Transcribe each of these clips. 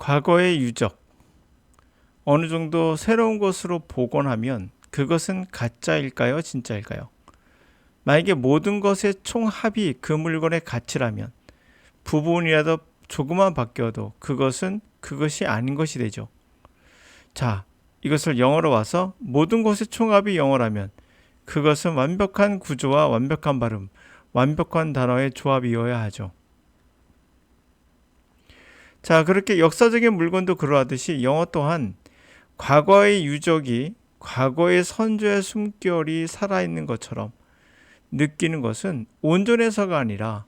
과거의 유적 어느 정도 새로운 것으로 복원하면 그것은 가짜일까요? 진짜일까요? 만약에 모든 것의 총합이 그 물건의 가치라면 부분이라도 조금만 바뀌어도 그것은 그것이 아닌 것이 되죠. 자, 이것을 영어로 와서 모든 것의 총합이 영어라면 그것은 완벽한 구조와 완벽한 발음, 완벽한 단어의 조합이어야 하죠. 자, 그렇게 역사적인 물건도 그러하듯이 영어 또한 과거의 유적이 과거의 선조의 숨결이 살아있는 것처럼 느끼는 것은 온전해서가 아니라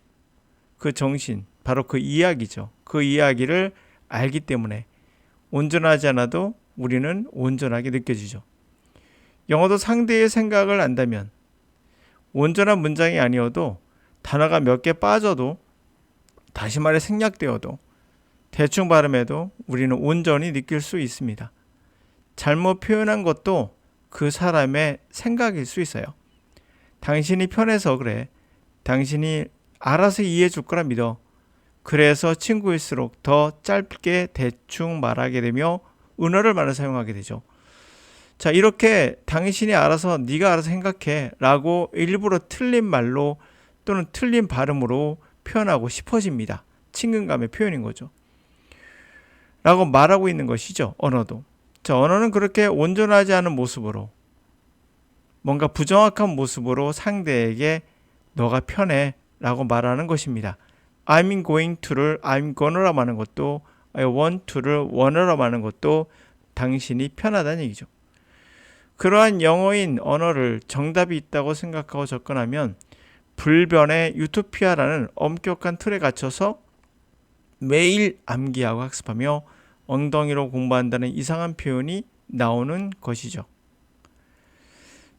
그 정신, 바로 그 이야기죠. 그 이야기를 알기 때문에 온전하지 않아도 우리는 온전하게 느껴지죠. 영어도 상대의 생각을 안다면 온전한 문장이 아니어도 단어가 몇 개 빠져도 다시 말해 생략되어도 대충 발음해도 우리는 온전히 느낄 수 있습니다. 잘못 표현한 것도 그 사람의 생각일 수 있어요. 당신이 편해서 그래. 당신이 알아서 이해해 줄 거라 믿어. 그래서 친구일수록 더 짧게 대충 말하게 되며 은어를 많이 사용하게 되죠. 자, 이렇게 당신이 알아서 네가 알아서 생각해 라고 일부러 틀린 말로 또는 틀린 발음으로 표현하고 싶어집니다. 친근감의 표현인 거죠. 라고 말하고 있는 것이죠. 언어도. 자, 언어는 그렇게 온전하지 않은 모습으로 뭔가 부정확한 모습으로 상대에게 너가 편해 라고 말하는 것입니다. I'm going to를 I'm gonna라고 하는 것도 I want to를 wanna라고 하는 것도 당신이 편하다는 얘기죠. 그러한 영어인 언어를 정답이 있다고 생각하고 접근하면 불변의 유토피아라는 엄격한 틀에 갇혀서 매일 암기하고 학습하며 엉덩이로 공부한다는 이상한 표현이 나오는 것이죠.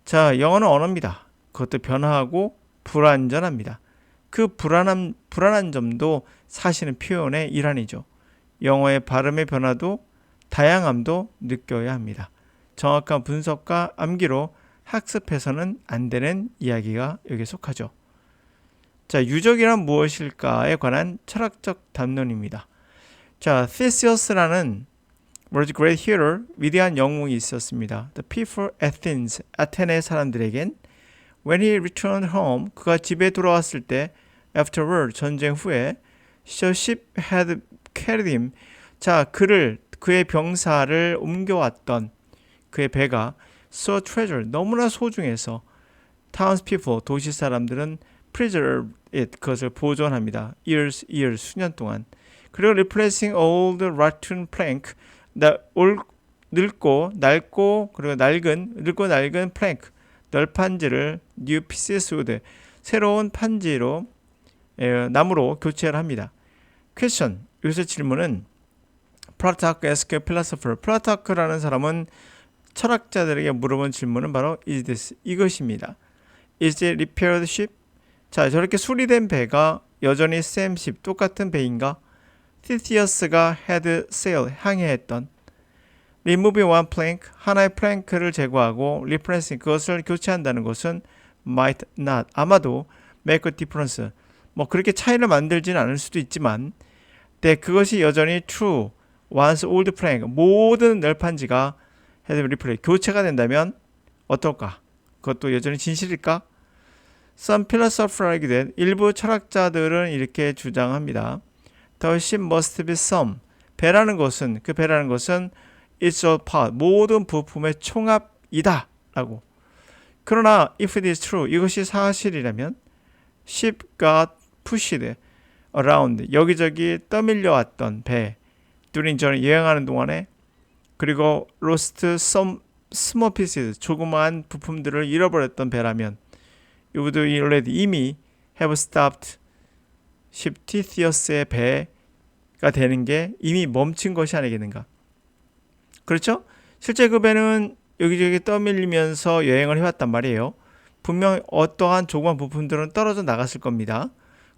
자, 영어는 언어입니다. 그것도 변화하고 불완전합니다. 그 불안한, 불안한 점도 사실은 표현의 일환이죠. 영어의 발음의 변화도 다양함도 느껴야 합니다. 정확한 분석과 암기로 학습해서는 안 되는 이야기가 여기에 속하죠. 자, 유적이란 무엇일까에 관한 철학적 담론입니다. 자, Theseus라는 was great hero, 위대한 영웅이 있었습니다. The people Athens, 아테네 사람들에겐 when he returned home, 그가 집에 돌아왔을 때 afterward, 전쟁 후에 the ship had carried him. 자, 그를 그의 병사를 옮겨왔던 그의 배가 so treasure 너무나 소중해서 townspeople 도시 사람들은 preserve it 그것을 보존합니다. years years 수년 동안 그리고 replacing old rotten plank 나, 올, 늙고 낡고 그리고 낡은 늙고 낡은 플랭크 널판지를 new pieces wood 새로운 판지로 에, 나무로 교체를 합니다. question 여기서 질문은 플라타크 에스케 필라소퍼 플라타크라는 사람은 철학자들에게 물어본 질문은 바로 is this 이것입니다. is it repaired ship? 자 저렇게 수리된 배가 여전히 same ship 똑같은 배인가? 티티어스가 헤드 세일 항해했던 removing one plank 하나의 플랭크를 제거하고 replacing 그것을 교체한다는 것은 might not 아마도 make a difference 뭐 그렇게 차이를 만들지는 않을 수도 있지만 네, 그것이 여전히 true once old plank 모든 널판지가 헤드 리플레이 교체가 된다면 어떨까? 그것도 여전히 진실일까? Some philosophers argue that 일부 철학자들은 이렇게 주장합니다. The ship must be some. 배라는 것은 그 배라는 것은 it's a part 모든 부품의 총합이다 라고. 그러나 if it is true 이것이 사실이라면 ship got pushed around 여기저기 떠밀려 왔던 배 during journey 여행하는 동안에 그리고 lost some small pieces 조그마한 부품들을 잃어버렸던 배라면 you would already 이미 have stopped Theseus의 배가 되는 게 이미 멈춘 것이 아니겠는가 그렇죠? 실제 그 배는 여기저기 떠밀리면서 여행을 해왔단 말이에요. 분명 어떠한 조그만 부품들은 떨어져 나갔을 겁니다.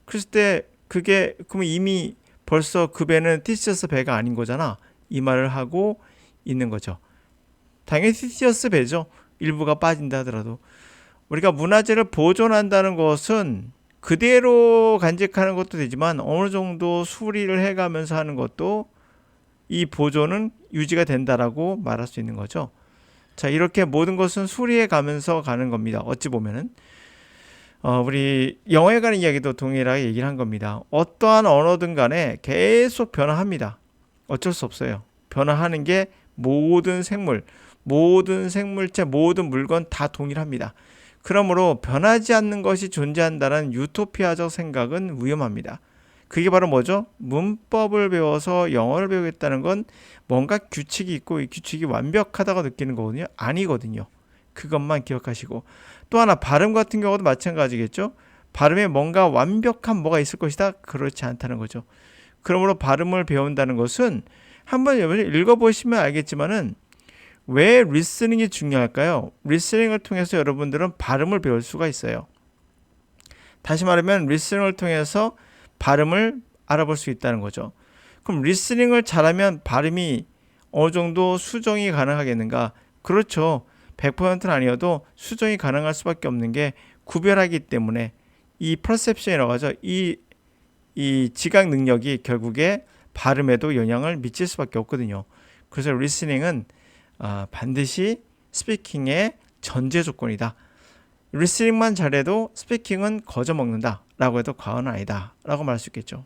그랬을 때 그게 그러면 이미 벌써 그 배는 티시어스 배가 아닌 거잖아. 이 말을 하고 있는 거죠. 당연히 티시어스 배죠. 일부가 빠진다 하더라도 우리가 문화재를 보존한다는 것은 그대로 간직하는 것도 되지만 어느 정도 수리를 해가면서 하는 것도 이 보조는 유지가 된다라고 말할 수 있는 거죠. 자, 이렇게 모든 것은 수리해 가면서 가는 겁니다. 어찌 보면은 어, 우리 관한 이야기도 동일하게 얘기를 한 겁니다. 어떠한 언어든 간에 계속 변화합니다. 어쩔 수 없어요. 변화하는 게 모든 생물, 모든 생물체, 모든 물건 다 동일합니다. 그러므로 변하지 않는 것이 존재한다는 유토피아적 생각은 위험합니다. 그게 바로 뭐죠? 문법을 배워서 영어를 배우겠다는 건 뭔가 규칙이 있고 이 규칙이 완벽하다고 느끼는 거거든요. 아니거든요. 그것만 기억하시고 또 하나 발음 같은 경우도 마찬가지겠죠. 발음에 뭔가 완벽한 뭐가 있을 것이다. 그렇지 않다는 거죠. 그러므로 발음을 배운다는 것은 한번 읽어보시면 알겠지만은 왜 리스닝이 중요할까요? 리스닝을 통해서 여러분들은 발음을 배울 수가 있어요. 다시 말하면 리스닝을 통해서 발음을 알아볼 수 있다는 거죠. 그럼 리스닝을 잘하면 발음이 어느 정도 수정이 가능하겠는가? 그렇죠. 100%는 아니어도 수정이 가능할 수밖에 없는 게 구별하기 때문에 이 퍼셉션이라고 하죠. 이, 이 지각 능력이 결국에 발음에도 영향을 미칠 수밖에 없거든요. 그래서 리스닝은 아, 반드시 스피킹의 전제 조건이다. 리스닝만 잘해도 스피킹은 거저 먹는다 라고 해도 과언은 아니다 라고 말할 수 있겠죠.